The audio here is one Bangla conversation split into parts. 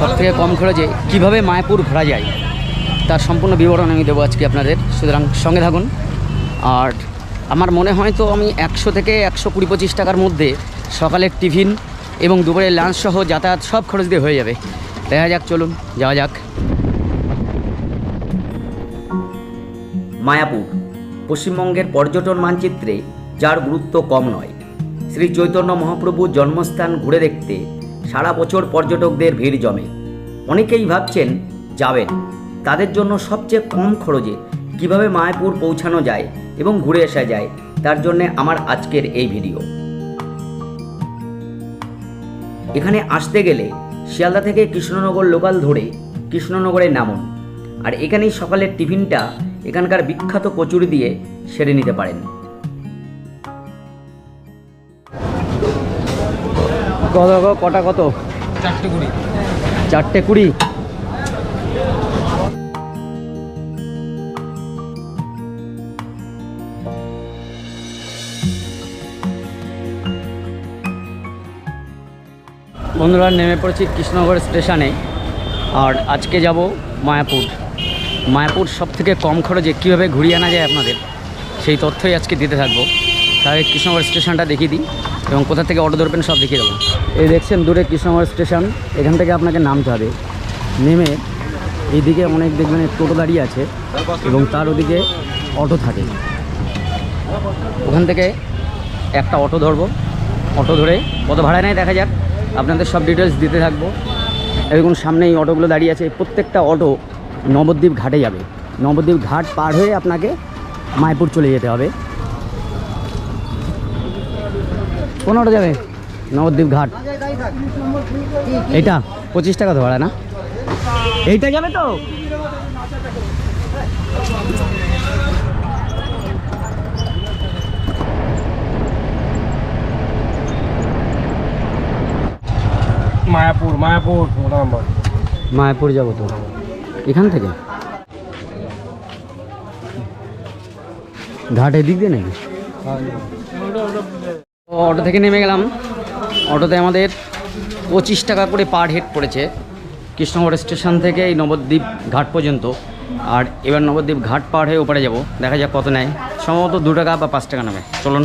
সব থেকে কম খরচে কীভাবে মায়াপুর ঘোরা যায়, তার সম্পূর্ণ বিবরণ আমি দেবো আজকে আপনাদের। সুতরাং সঙ্গে থাকুন। আর আমার মনে হয় তো আমি একশো থেকে একশো কুড়ি পঁচিশ টাকার মধ্যে সকালের টিফিন এবং দুপুরের লাঞ্চ সহ যাতায়াত সব খরচ দিয়ে হয়ে যাবে। দেখা যাক, চলুন, যাওয়া যাক। মায়াপুর পশ্চিমবঙ্গের পর্যটন মানচিত্রে যার গুরুত্ব কম নয়। শ্রী চৈতন্য মহাপ্রভুর জন্মস্থান ঘুরে দেখতে সারা বছর পর্যটকদের ভিড় জমে। অনেকেই ভাবছেন, যাবেন। তাদের জন্য সবচেয়ে কম খরচে কীভাবে মায়াপুর পৌঁছানো যায় এবং ঘুরে আসা যায়, তার জন্য আমার আজকের এই ভিডিও। এখানে আসতে গেলে শিয়ালদা থেকে কৃষ্ণনগর লোকাল ধরে কৃষ্ণনগরে নামুন। আর এখানেই সকালের টিফিনটা এখানকার বিখ্যাত কচুরি দিয়ে সেরে নিতে পারেন। কত কটা কত? চারটে কুড়ি। চারটে কুড়ি? বন্ধুরা নেমে পড়েছি কৃষ্ণনগর স্টেশনে আর আজকে যাব মায়াপুর। মায়াপুর সব থেকে কম খরচে কীভাবে ঘুরিয়ে আনা যায় আপনাদের সেই তথ্যই আজকে দিতে থাকব। তাই কৃষ্ণনগর স্টেশনটা দেখিয়ে দিই। এবং কোথা থেকে অটো ধরবেন সব দেখিয়ে দেবো। এই দেখছেন দূরে কৃষ্ণনগর স্টেশন, এখান থেকে আপনাকে নামতে হবে। নেমে এইদিকে অনেক দেখবেন টোটো দাঁড়িয়ে আছে এবং তার ওদিকে অটো থাকে। ওখান থেকে একটা অটো ধরবো। অটো ধরে কত ভাড়া নেয়, দেখা যাক। আপনাদের সব ডিটেলস দিতে থাকব। এরকম সামনে এই অটোগুলো দাঁড়িয়ে আছে। প্রত্যেকটা অটো নবদ্বীপ ঘাটে যাবে। নবদ্বীপ ঘাট পার হয়ে আপনাকে মায়াপুর চলে যেতে হবে। অটো যাবে? নবদ্বীপ ঘাট। এইটা পঁচিশ টাকা তো ভাড়া না? এইটা যাবে তো? মায়াপুর মায়াপুর মায়াপুর যাব তো। এখান থেকে? ঘাট এদিক দিয়ে নাকি? তো অটো থেকে নেমে গেলাম। অটোতে আমাদের পঁচিশ টাকা করে পার হেড পড়েছে। কৃষ্ণগড় স্টেশন থেকে এই নবদ্বীপ ঘাট পর্যন্ত। আর এবার নবদ্বীপ ঘাট পার হয়ে ওপারে যাব। দেখা যাক কত নেয়। সম্ভবত দু টাকা বা পাঁচ টাকা নেবে। চলুন।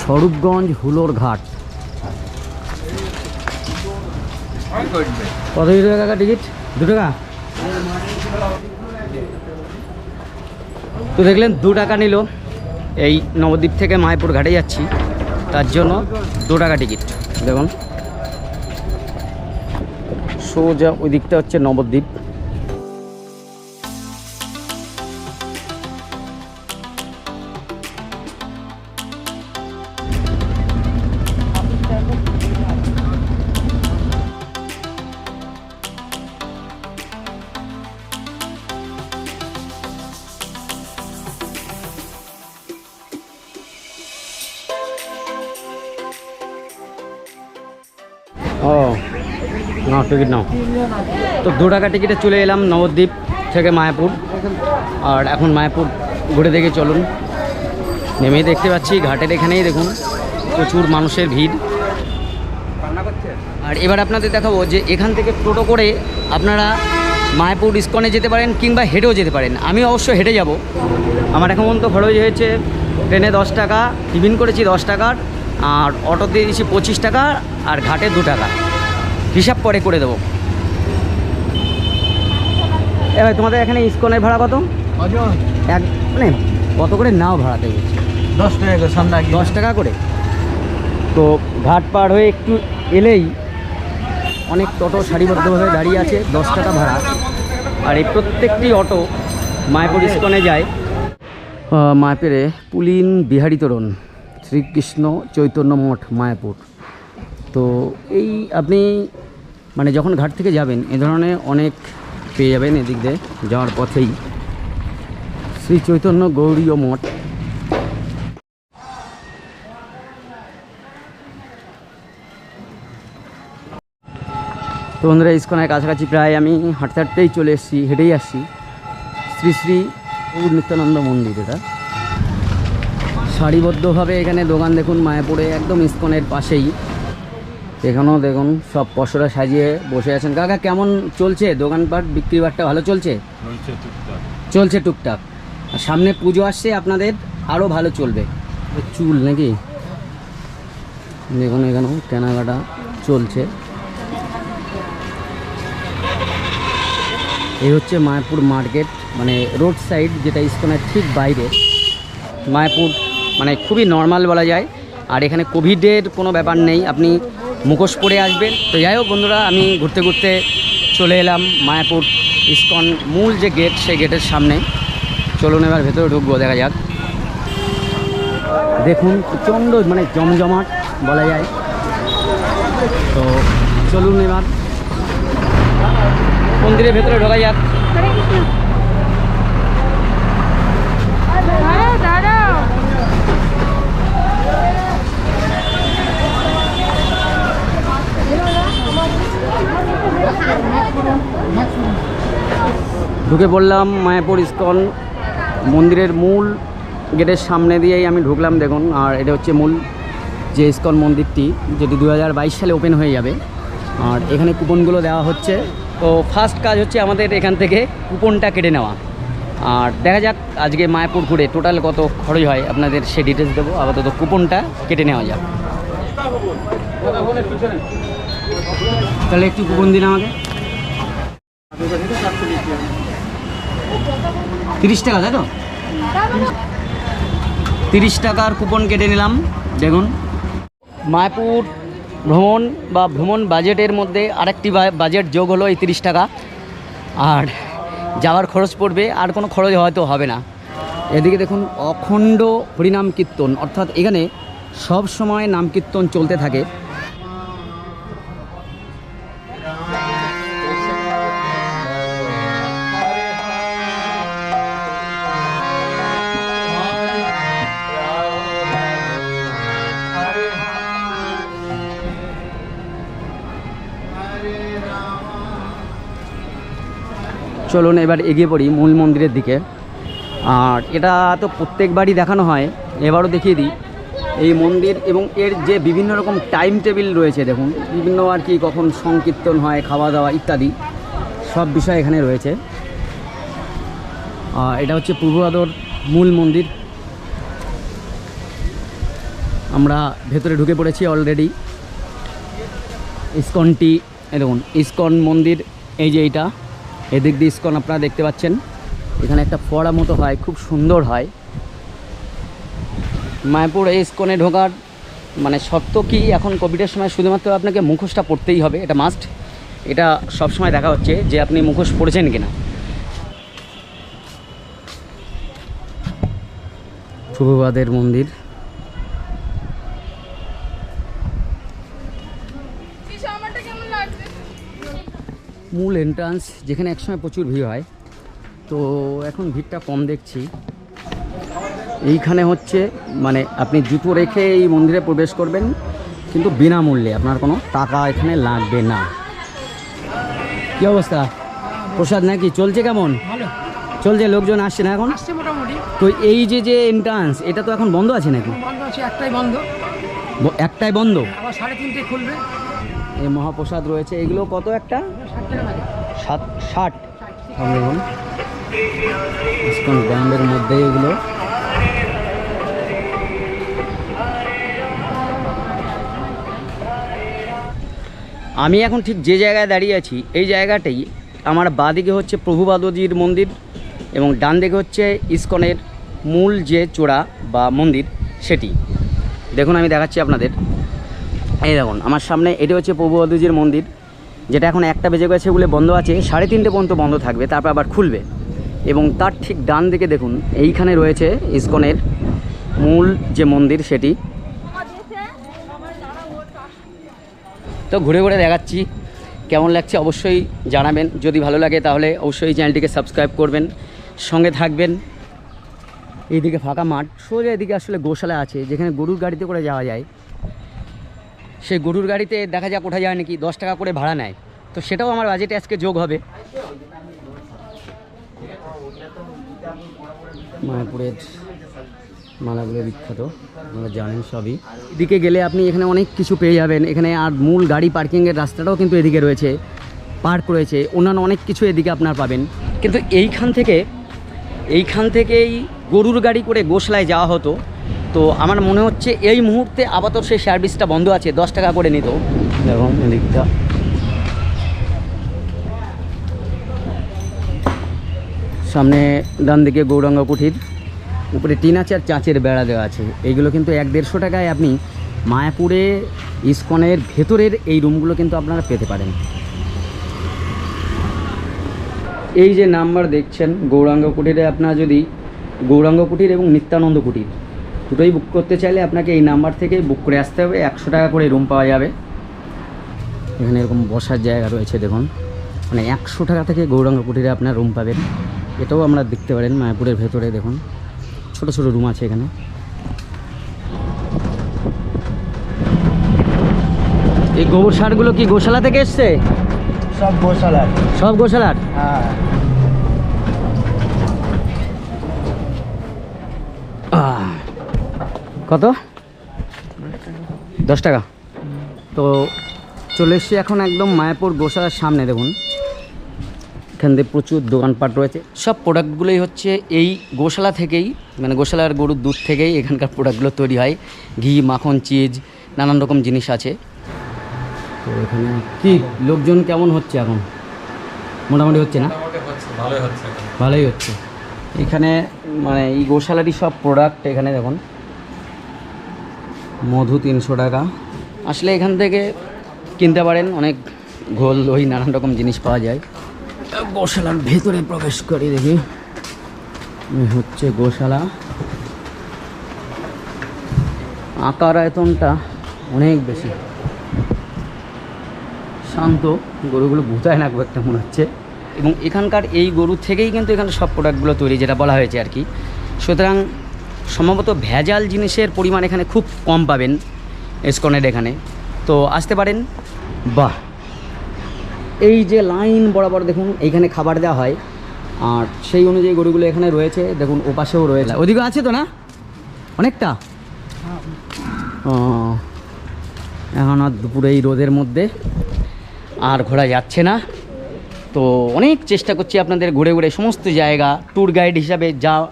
স্বরূপগঞ্জ হুলোর ঘাট। কত টাকা টিকিট? দু টাকা? তো দেখলেন দু টাকা নিল। এই নবদ্বীপ থেকে মায়াপুর ঘাটে যাচ্ছি। তার জন্য দু টাকা টিকিট। দেখুন। সোজা ওই দিকটা হচ্ছে নবদ্বীপ। টিকিট নাও। তো দু টাকা টিকিটে চলে এলাম নবদ্বীপ থেকে মায়াপুর। আর এখন মায়াপুর ঘুরে দেখে চলুন। নেমেই দেখতে পাচ্ছি, ঘাটের এখানেই দেখুন, প্রচুর মানুষের ভিড়। আর এবার আপনাদের দেখাবো যে এখান থেকে টোটো করে আপনারা মায়াপুর ইস্কনে যেতে পারেন কিংবা হেঁটেও যেতে পারেন। আমি অবশ্য হেঁটে যাব। আমার এখন পর্যন্ত খরচ হয়েছে ট্রেনে দশ টাকা, টিফিন করেছি দশ টাকার, আর অটো দিয়ে দিয়েছি পঁচিশ টাকা, আর ঘাটে দু টাকা। হিসাব পরে করে দেবো। এবার তোমাদের এখানে ইস্কনের ভাড়া কত? এক মানে কত করে নাও ভাড়াতে গেছি দশ টাকা সামনে দশ টাকা করে? তো ঘাট পার হয়ে একটু এলেই অনেক টোটো সারিবদ্ধভাবে দাঁড়িয়ে আছে দশ টাকা ভাড়া। আর এই প্রত্যেকটি অটো মায়াপুর ইস্কনে যায়। মায়াপুরে পুলিন বিহারী তোরণ শ্রীকৃষ্ণ চৈতন্য মঠ মায়াপুর। তো এই আপনি মানে যখন ঘাট থেকে যাবেন, এ ধরনের অনেক পেয়ে যাবেন এদিক দিয়ে যাওয়ার পথেই। শ্রী চৈতন্য গৌরীয় মঠ। তো বন্ধুরা, ইস্কনের কাছাকাছি প্রায় আমি হাঁটতে হাঁটতেই চলে এসেছি, হেঁটেই আসছি। শ্রী শ্রী গৌর নিত্যানন্দ মন্দির এটা। সারিবদ্ধভাবে এখানে দোকান দেখুন, মায়াপুরে একদম ইস্কনের পাশেই। এখানেও দেখুন সব পশরা সাজিয়ে বসে আছেন। কাকা কেমন চলছে? দোকানপাট বিক্রি বাট্টা ভালো চলছে? চলছে টুকটাক। আর সামনে পুজো আসছে আপনাদের আরও ভালো চলবে। চুল নাকি? দেখুন এখানেও কেনাকাটা চলছে। এই হচ্ছে মায়াপুর মার্কেট মানে রোড সাইড যেটা ইস্কনের ঠিক বাইরে। মায়াপুর মানে খুবই নর্মাল বলা যায়। আর এখানে কোভিডের কোনো ব্যাপার নেই। আপনি মুখোশ পরে আসবেন। তো যাই হোক বন্ধুরা, আমি ঘুরতে ঘুরতে চলে এলাম মায়াপুর ইস্কন মূল যে গেট, সেই গেটের সামনে। চলুন এবার ভেতরে ঢুকবো, দেখা যাক। দেখুন, প্রচণ্ড মানে জমজমাট বলা যায়। তো চলুন এবার। মন্দিরের ভেতরে ঢোকা যাক। ঢুকে পড়লাম মায়াপুর ইস্কন মন্দিরের মূল গেটের সামনে দিয়েই আমি ঢুকলাম, দেখুন, আর এটা হচ্ছে মূল যে ইস্কন মন্দিরটি, যেটি দু হাজার বাইশ সালে ওপেন হয়ে যাবে। আর এখানে কুপনগুলো দেওয়া হচ্ছে। তো ফার্স্ট কাজ হচ্ছে আমাদের এখান থেকে কুপনটা কেটে নেওয়া। আর দেখা যাক আজকে মায়াপুর ঘুরে টোটাল কত খরচ হয়, আপনাদের সে ডিটেলস দেবো। আপাতত কুপনটা কেটে নেওয়া যাক। তাহলে একটু কুপন দিন আমাকে। তিরিশ টাকা, তাই তো? তিরিশ টাকার কুপন কেটে নিলাম, দেখুন। মায়াপুর ভ্রমণ বা ভ্রমণ বাজেটের মধ্যে আরেকটি বাজেট যোগ হলো এই তিরিশ টাকা। আর যাওয়ার খরচ পড়বে, আর কোনো খরচ হয়তো হবে না। এদিকে দেখুন, অখণ্ড হরিনাম কীর্তন, অর্থাৎ এখানে সব সময় নাম কীর্তন চলতে থাকে। চলুন এবার এগিয়ে পড়ি মূল মন্দিরের দিকে। আর এটা তো প্রত্যেকবারই দেখানো হয়, এবারও দেখিয়ে দিই। এই মন্দির এবং এর যে বিভিন্ন রকম টাইম টেবিল রয়েছে, দেখুন, বিভিন্ন আর কি কখন সংকীর্তন হয় খাওয়া দাওয়া ইত্যাদি, সব বিষয় এখানে রয়েছে। আর এটা হচ্ছে পূর্ববাদর মূল মন্দির। আমরা ভেতরে ঢুকে পড়েছি অলরেডি ইস্কনটি দেখুন, ইস্কন মন্দির, এই যে এইটা। এদিক দিয়ে ইস্কন আপনারা দেখতে পাচ্ছেন। এখানে একটা ফোয়ারা মতো হয়, খুব সুন্দর হয়। মায়াপুর এই ইস্কনে ঢোকার মানে শর্ত কি? এখন কোভিডের সময় শুধুমাত্র আপনাকে মুখোশটা পড়তেই হবে, এটা মাস্ট এটা সব সময় দেখা হচ্ছে যে আপনি মুখোশ পড়েছেন কিনা। পূর্ববাদের মন্দির আমারটা কেমন লাগছে মূল এন্ট্রান্স যেখানে একসময় প্রচুর ভিড় হয়। তো এখন ভিড়টা কম দেখছি। এইখানে হচ্ছে মানে আপনি জুতো রেখে এই মন্দিরে প্রবেশ করবেন কিন্তু বিনামূল্যে। আপনার কোনো টাকা এখানে লাগবে না। কি অবস্থা? প্রসাদ নাকি? চলছে কেমন? চলছে লোকজন আসছে না এখন? তো এই যে যে এন্ট্রান্স এটা তো এখন বন্ধ আছে নাকি? বন্ধ আছে একটাই বন্ধ। একটাই বন্ধ? আবার সাড়ে তিনটে খুলবে। এই মহাপ্রসাদ রয়েছে। এগুলো কত একটা? ষাট। ষাট দেখুন। ইস্কন মধ্যে এগুলো। আমি এখন ঠিক যে জায়গায় দাঁড়িয়ে আছি, এই জায়গাটাই আমার বাঁদিকে হচ্ছে প্রভুবাদজির মন্দির এবং ডান দিকে হচ্ছে ইস্কনের মূল যে চূড়া বা মন্দির সেটি। দেখুন, আমি দেখাচ্ছি আপনাদের। এই দেখুন, আমার সামনে এটি হচ্ছে প্রভুবাদজির মন্দির, যেটা এখন একটা বেজে গেছে বলে বন্ধ আছে, সাড়ে তিনটে পর্যন্ত বন্ধ থাকবে, তারপর আবার খুলবে। এবং তার ঠিক ডান দিকে দেখুন, এইখানে রয়েছে ইস্কনের মূল যে মন্দির সেটি। তো ঘুরে ঘুরে দেখাচ্ছি, কেমন লাগছে অবশ্যই জানাবেন, যদি ভালো লাগে তাহলে অবশ্যই চ্যানেলটিকে সাবস্ক্রাইব করবেন, সঙ্গে থাকবেন। এইদিকে ফাঁকা মাঠ, সোজা এদিকে আসলে গোশালা আছে, যেখানে গরুর গাড়িতে করে যাওয়া যায়। সেই গরুর গাড়িতে দেখা যাক ওঠা যায় নাকি, দশ টাকা করে ভাড়া নেয়। তো সেটাও আমার বাজেটে আজকে যোগ হবে। মায়াপুরের মালাগুলো বিখ্যাত, আপনারা জানেন সবই। এদিকে গেলে আপনি এখানে অনেক কিছু পেয়ে যাবেন। এখানে আর মূল গাড়ি পার্কিংয়ের রাস্তাটাও কিন্তু এদিকে রয়েছে, পার্ক রয়েছে, অন্যান্য অনেক কিছু এদিকে আপনার পাবেন। কিন্তু এইখান থেকে, এইখান থেকেই গরুর গাড়ি করে গোসলায় যাওয়া হতো। তো আমার মনে হচ্ছে এই মুহূর্তে আপাতত সেই সার্ভিসটা বন্ধ আছে দশ টাকা করে নিত। দেখুন এদিকটা। সামনে ডান দিকে গৌরাঙ্গ কুঠির উপরে টিন আছে আর চাঁচের বেড়া দেওয়া আছে। এইগুলো কিন্তু এক দেড়শো টাকায় আপনি মায়াপুরে ইস্কনের ভেতরের এই রুমগুলো কিন্তু আপনারা পেতে পারেন। এই যে নাম্বার দেখছেন গৌরাঙ্গ কুটিরে আপনারা যদি গৌরাঙ্গ কুটির এবং নিত্যানন্দ কুটির দুটোই বুক করতে চাইলে আপনাকে এই নাম্বার থেকে বুক করে আসতে হবে। একশো টাকা করে রুম পাওয়া যাবে। এখানে এরকম বসার জায়গা রয়েছে দেখুন। মানে একশো টাকা থেকে গৌরাঙ্গ কুটিরে আপনার রুম পাবেন। এটাও আমরা দেখতে পারেন মায়াপুরের ভেতরে দেখুন। ছোট ছোট রুম আছে এখানে। এই গোবর সারগুলো কি গোশালা থেকে এসছে? সব গোশালার। সব গোশালার? হ্যাঁ। কত? দশ টাকা। তো চলে এসছি এখন একদম মায়াপুর গোশালার সামনে দেখুন। এখান থেকে প্রচুর দোকানপাট রয়েছে। সব প্রোডাক্টগুলোই হচ্ছে এই গোশালা থেকেই মানে গোশালার গরুর দুধ থেকেই এখানকার প্রোডাক্টগুলো তৈরি হয়। ঘি মাখন চিজ নানান রকম জিনিস আছে। তো এখানে কি? লোকজন কেমন হচ্ছে এখন? মোটামুটি হচ্ছে না? ভালোই হচ্ছে এখানে। মানে এই গোশালারই সব প্রোডাক্ট এখানে দেখুন। মধু তিনশো টাকা। আসলে এখান থেকে কিনতে পারেন অনেক ঘোল দই নানান রকম জিনিস পাওয়া যায়। গোশালার ভেতরে প্রবেশ করি দেখি। হচ্ছে গোশালা। আকার আয়তনটা অনেক বেশি। শান্ত গরুগুলো ভুতায় না খুব একটা মনে হচ্ছে। এবং এখানকার এই গরু থেকেই কিন্তু এখানে সব প্রোডাক্টগুলো তৈরি যেটা বলা হয়েছে আর কি। সুতরাং সম্ভবত ভেজাল জিনিসের পরিমাণ এখানে খুব কম পাবেন এসকনের এখানে। তো আসতে পারেন। বাহ! এই যে লাইন বরাবর দেখুন এইখানে খাবার দেওয়া হয়। আর সেই অনুযায়ী গরুগুলো এখানে রয়েছে। দেখুন ওপাশেও রয়েছে। ওদিকে আছে তো না? অনেকটা? ও এখন আর দুপুরে এই রোদের মধ্যে আর ঘোরা যাচ্ছে না। তো অনেক চেষ্টা করছি আপনাদের ঘুরে ঘুরে সমস্ত জায়গা ট্যুর গাইড হিসাবে যা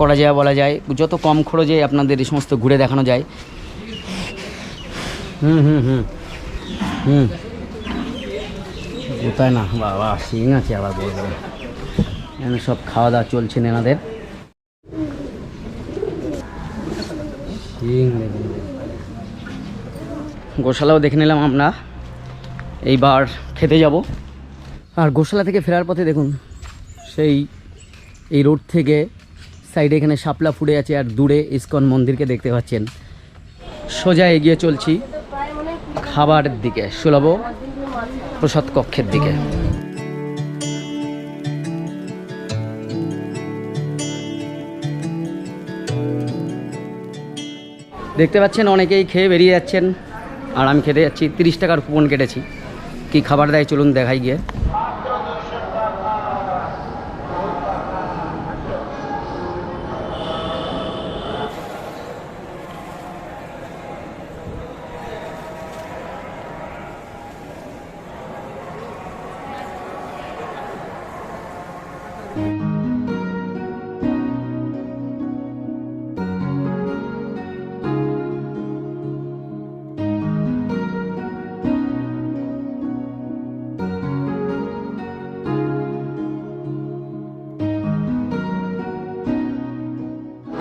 করা যায়, বলা যায়। যত কম খরচে আপনাদের এই সমস্ত ঘুরে দেখানো যায়। হুম হুম হুম হুম। কোথায় না? বাবা শিং আছে আবার বলব। এখানে সব খাওয়া দাওয়া চলছে এনাদের গোশালাও দেখে নিলাম আমরা। এইবার খেতে যাব। আর গোশালা থেকে ফেরার পথে দেখুন, সেই এই রোড থেকে সাইডে এখানে শাপলা ফুটে আছে আর দূরে ইস্কন মন্দিরকে দেখতে পাচ্ছেন। সোজা এগিয়ে চলছি খাবারের দিকে, সুলভ প্রসাদ কক্ষের দিকে। দেখতে পাচ্ছেন, অনেকেই খেয়ে বেরিয়ে যাচ্ছেন। আর আমি খেতে যাচ্ছি, তিরিশ টাকার কুপন কেটেছি। কি খাবার দেয় চলুন দেখাই গিয়ে।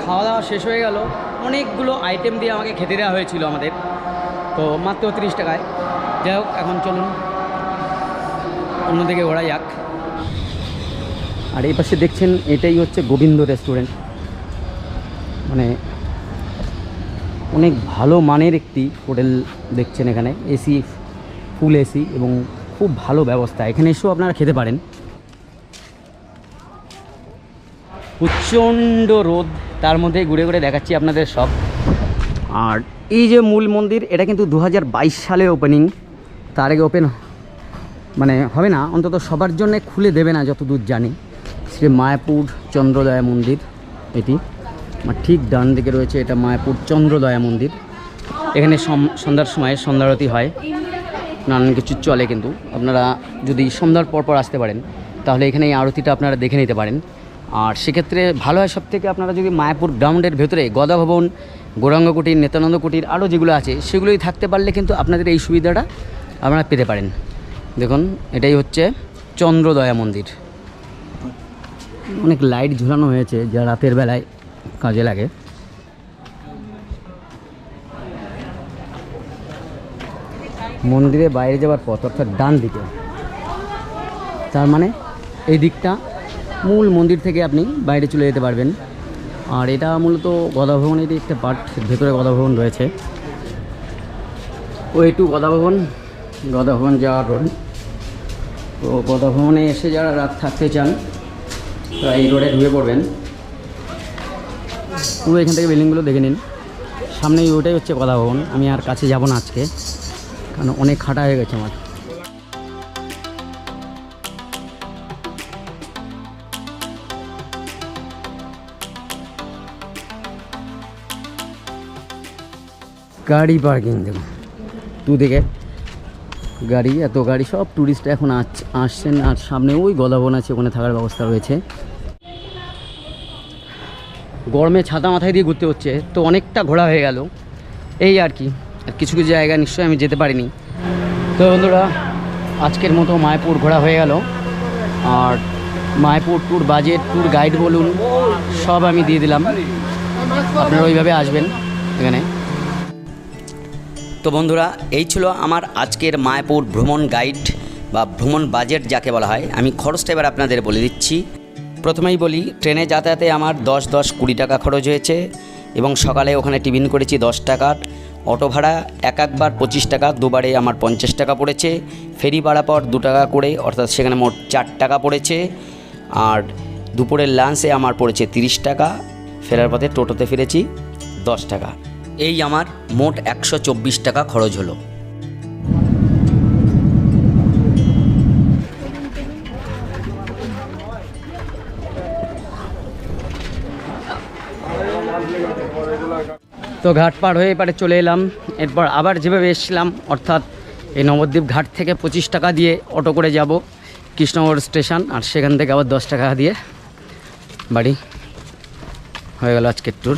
খাওয়া দাওয়া শেষ হয়ে গেল। অনেকগুলো আইটেম দিয়ে আমাকে খেতে দেওয়া হয়েছিল আমাদের। তো মাত্র তিরিশ টাকায়। যাই হোক, এখন চলুন। অন্যদিকে ঘোরা যাক। আর এই পাশে দেখছেন, এটাই হচ্ছে গোবিন্দ রেস্টুরেন্ট মানে অনেক ভালো মানের একটি হোটেল দেখছেন এখানে, এসি, ফুল এসি এবং খুব ভালো ব্যবস্থা। এখানে এসেও আপনারা খেতে পারেন। প্রচণ্ড রোদ, তার মধ্যে ঘুরে ঘুরে দেখাচ্ছি আপনাদের সব। আর এই যে মূল মন্দির, এটা কিন্তু দু হাজার বাইশ সালে ওপেনিং তার আগে ওপেন মানে হবে না, অন্তত সবার জন্য খুলে দেবে না যত দূর জানি। শ্রী মায়াপুর চন্দ্রদয়া মন্দির এটি। আর ঠিক ডান দিকে রয়েছে এটা মায়াপুর চন্দ্রদয়া মন্দির। এখানে সন্ধ্যার সময় সন্ধ্যারতি হয়। নানান কিছু চলে কিন্তু। আপনারা যদি সন্ধ্যার পর পর আসতে পারেন, তাহলে এখানে এই আরতিটা আপনারা দেখে নিতে পারেন। আর সেক্ষেত্রে ভালো হয় সব থেকে আপনারা যদি মায়াপুর গ্রাউন্ডের ভেতরে গদা ভবন, গৌরাঙ্গ কুটির নেতানন্দ কুটির আরও যেগুলো আছে, সেগুলোই থাকতে পারলে কিন্তু আপনাদের এই সুবিধাটা আপনারা পেতে পারেন। দেখুন, এটাই হচ্ছে চন্দ্রদয়া মন্দির। অনেক লাইট ঝুলানো হয়েছে যা রাতের বেলায় কাজে লাগে। মন্দিরে বাইরে যাওয়ার পথ অর্থাৎ ডান দিকে। তার মানে এই দিকটা মূল মন্দির থেকে আপনি বাইরে চলে যেতে পারবেন। আর এটা মূলত গদা ভবনেরই একটা পার্ট, ভেতরে গদা ভবন রয়েছে। ওই টু গদা ভবন গদা ভবন যাওয়ার রোড তো গদা ভবনে এসে যারা রাত থাকতে চান তো এই রোডে ঢুকে পড়বেন। পুরো এখান থেকে বিল্ডিংগুলো দেখে নিন। সামনেই ওটাই হচ্ছে গদা ভবন আমি আর কাছে যাব না আজকে, কারণ অনেক খাটা হয়ে গেছে আমার। গাড়ি পার্কিং দেখুন। দুদিকে গাড়ি, এত গাড়ি, সব ট্যুরিস্ট এখন আস- আসছেন। আর সামনে ওই গদাবন আছে, ওখানে থাকার ব্যবস্থা রয়েছে। গরমে ছাতা মাথায় দিয়ে ঘুরতে হচ্ছে, তো অনেকটা ঘোরা হয়ে গেল। এই আর কি, আর কিছু কিছু জায়গা নিশ্চয়ই আমি যেতে পারিনি। তো বন্ধুরা, আজকের মতো মায়াপুর ঘোরা হয়ে গেল। আর Mayapur tour, budget tour, guide বলুন, সব আমি দিয়ে দিলাম। আপনারা ওইভাবে আসবেন এখানে। তো বন্ধুরা, এই ছিল আমার আজকের মায়াপুর ভ্রমণ গাইড বা ভ্রমণ বাজেট, যাকে বলা হয়। আমি খরচটা এবার আপনাদের বলে দিচ্ছি। প্রথমেই বলি, ট্রেনে যাতায়াতে আমার দশ দশ কুড়ি টাকা খরচ হয়েছে এবং সকালে ওখানে টিফিন করেছি দশ টাকার অটো ভাড়া এক একবার পঁচিশ টাকা, দুবারে আমার পঞ্চাশ টাকা পড়েছে। ফেরি ভাড়া পর দু টাকা করে, অর্থাৎ সেখানে মোট চার টাকা পড়েছে। আর দুপুরের লাঞ্চে আমার পড়েছে তিরিশ টাকা, ফেরার পথে টোটোতে ফিরেছি দশ টাকা। এই আমার মোট একশো চব্বিশ টাকা খরচ হলো। তো ঘাট পার হয়ে এবারে চলে এলাম। এরপর আবার যেভাবে এসছিলাম, অর্থাৎ এই নবদ্বীপ ঘাট থেকে পঁচিশ টাকা দিয়ে অটো করে যাব কৃষ্ণনগর স্টেশন, আর সেখান থেকে আবার দশ টাকা দিয়ে বাড়ি। হয়ে গেল আজকের ট্যুর